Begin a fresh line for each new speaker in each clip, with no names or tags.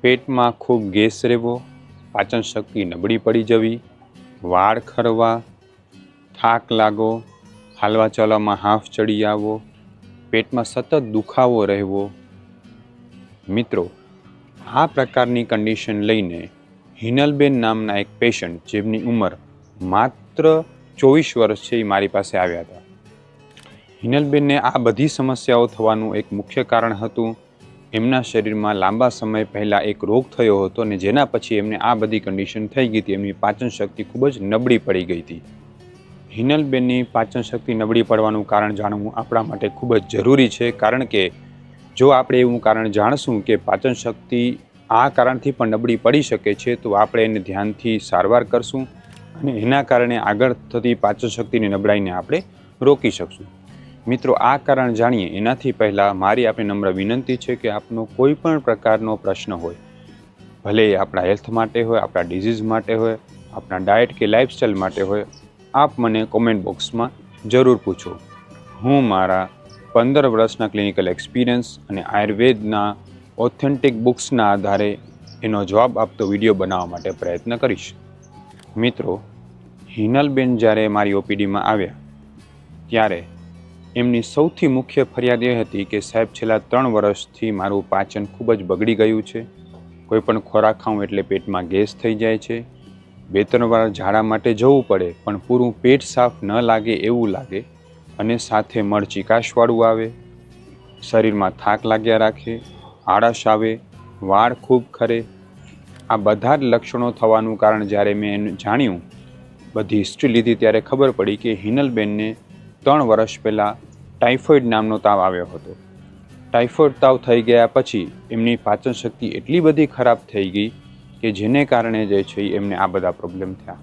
પેટમાં ખૂબ ગેસ રહેવો, પાચન શક્તિ નબળી પડી જવી, વાળ ખરવા, થાક લાગો, હાલવા ચાલવામાં હાફ ચડી આવવો, પેટમાં સતત દુખાવો રહેવો. મિત્રો, આ પ્રકારની કન્ડિશન લઈને હિનલબેન નામના એક પેશન્ટ જેમની ઉંમર માત્ર ચોવીસ વર્ષ છે એ મારી પાસે આવ્યા હતા. હિનલબેનને આ બધી સમસ્યાઓ થવાનું એક મુખ્ય કારણ હતું. એમના શરીરમાં લાંબા સમય પહેલાં એક રોગ થયો હતો અને જેના પછી એમને આ બધી કન્ડિશન થઈ ગઈ હતી. એમની પાચન શક્તિ ખૂબ જ નબળી પડી ગઈ હતી. હિનલબેનની પાચન શક્તિ નબળી પડવાનું કારણ જાણવું આપણા માટે ખૂબ જ જરૂરી છે. કારણ કે જો આપણે એવું કારણ જાણશું કે પાચન શક્તિ આ કારણથી પણ નબળી પડી શકે છે, તો આપણે એને ધ્યાનથી સારવાર કરશું અને એના કારણે આગળ થતી પાચન શક્તિની નબળાઈને આપણે રોકી શકશું. મિત્રો, આ કારણ જાણીએ. એનાથી પહેલાં મારી આપણે નમ્ર વિનંતી છે કે આપનો કોઈ પણ પ્રકારનો પ્રશ્ન હોય, ભલે એ આપણા હેલ્થ માટે હોય, આપણા ડિઝીઝ માટે હોય, આપણા ડાયટ કે લાઇફસ્ટાઈલ માટે હોય, આપ મને કોમેન્ટ બોક્સમાં જરૂર પૂછો. હું મારા પંદર વર્ષના ક્લિનિકલ એક્સપિરિયન્સ અને આયુર્વેદના ઓથેન્ટિક બુક્સના આધારે એનો જવાબ આપતો વીડિયો બનાવવા માટે પ્રયત્ન કરીશ. મિત્રો, હિનલબેન જ્યારે મારી ઓપીડીમાં આવ્યા, ત્યારે એમની સૌથી મુખ્ય ફરિયાદ એ હતી કે, સાહેબ, છેલ્લા ત્રણ વર્ષથી મારું પાચન ખૂબ જ બગડી ગયું છે. કોઈ પણ ખોરાક ખાઉં એટલે પેટમાં ગેસ થઈ જાય છે. બે ત્રણ વાર ઝાડા માટે જવું પડે, પણ પૂરું પેટ સાફ ન લાગે એવું લાગે અને સાથે મળ ચીકાશવાળું આવે. શરીરમાં થાક લાગ્યા રાખે, આળસ આવે, વાળ ખૂબ ખરે. આ બધા જ લક્ષણો થવાનું કારણ જ્યારે મેં જાણ્યું. બધી હિસ્ટ્રી લીધી ત્યારે ખબર પડી કે હિનલબેનને ત્રણ વર્ષ પહેલાં ટાઇફોઇડ નામનો તાવ આવ્યો હતો. ટાઇફોઇડ તાવ થઈ ગયા પછી એમની પાચન શક્તિ એટલી બધી ખરાબ થઈ ગઈ કે જેને કારણે જે છે એમને આ બધા પ્રોબ્લેમ થયા.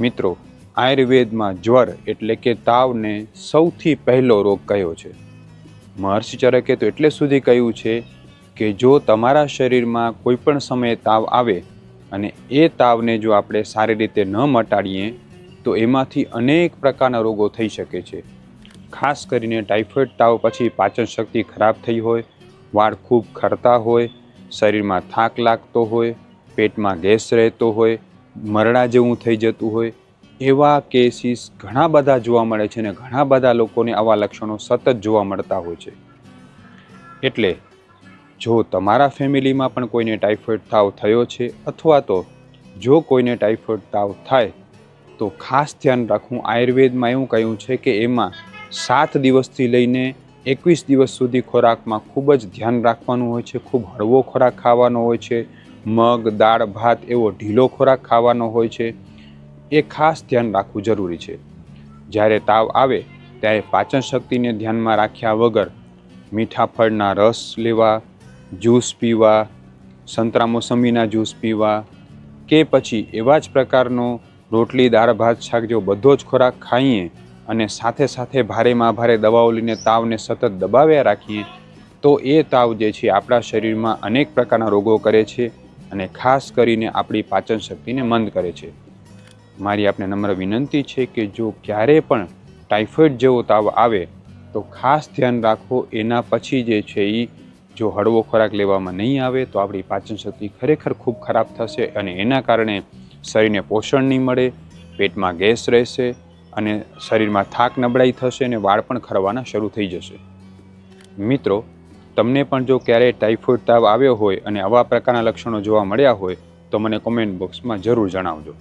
મિત્રો, આયુર્વેદમાં જ્વર એટલે કે તાવને સૌથી પહેલો રોગ કયો છે? મહર્ષિ ચરકે તો એટલે સુધી કહ્યું છે કે જો તમારા શરીરમાં કોઈ પણ સમયે તાવ આવે અને એ તાવને જો આપણે સારી રીતે ન મટાડીએ તો એમાંથી અનેક પ્રકારના રોગો થઈ શકે છે. ખાસ કરીને ટાઇફોઇડ તાવ પછી પાચન શક્તિ ખરાબ થઈ હોય, વાળ ખૂબ ખરતા હોય, શરીરમાં થાક લાગતો હોય, પેટમાં ગેસ રહેતો હોય, મરડા જેવું થઈ જતું હોય, એવા કેસીસ ઘણા બધા જોવા મળે છે અને ઘણા બધા લોકોને આવા લક્ષણો સતત જોવા મળતા હોય છે. એટલે જો તમારા ફેમિલીમાં પણ કોઈને ટાઇફોઇડ તાવ થયો છે અથવા તો જો કોઈને ટાઇફોઇડ તાવ થાય તો ખાસ ધ્યાન રાખવું આયુર્વેદમાં એવું કહ્યું છે કે એમાં સાત દિવસથી લઈને એકવીસ દિવસ સુધી ખોરાકમાં ખૂબ જ ધ્યાન રાખવાનું હોય છે, ખૂબ હળવો ખોરાક ખાવાનો હોય છે, મગ, દાળ, ભાત એવો ઢીલો ખોરાક ખાવાનો હોય છે, એ ખાસ ધ્યાન રાખવું જરૂરી છે. જ્યારે તાવ આવે ત્યારે પાચન શક્તિને ધ્યાનમાં રાખ્યા વગર મીઠા ફળના રસ લેવા, જ્યુસ પીવા, સંતરા મોસંબીના જ્યુસ પીવા કે પછી એવા જ પ્રકારનો રોટલી, દાળ, ભાત, શાક જેવો બધો જ ખોરાક ખાઈએ અને સાથે સાથે ભારેમાં ભારે દવાઓ લઈને તાવને સતત દબાવ્યા રાખીએ, તો એ તાવ જે છે આપણા શરીરમાં અનેક પ્રકારના રોગો કરે છે અને ખાસ કરીને આપણી પાચન શક્તિને મંદ કરે છે. મારી આપને નમ્ર વિનંતી છે કે જો ક્યારે પણ ટાઇફોઇડ જેવો તાવ આવે, તો ખાસ ધ્યાન રાખો, એના પછી જે છે એ જો હળવો ખોરાક લેવામાં નહીં આવે, તો આપણી પાચન શક્તિ ખરેખર ખૂબ ખરાબ થશે અને એના કારણે શરીરને પોષણ નહીં મળે, પેટમાં ગેસ રહેશે અને શરીરમાં થાક નબળાઈ થશે અને વાળ પણ ખરવાના શરૂ થઈ જશે. મિત્રો, તમને પણ જો ક્યારેય ટાઇફોઇડ તાવ આવ્યો હોય અને આવા પ્રકારના લક્ષણો જોવા મળ્યા હોય તો મને કોમેન્ટ બોક્સમાં જરૂર જણાવજો.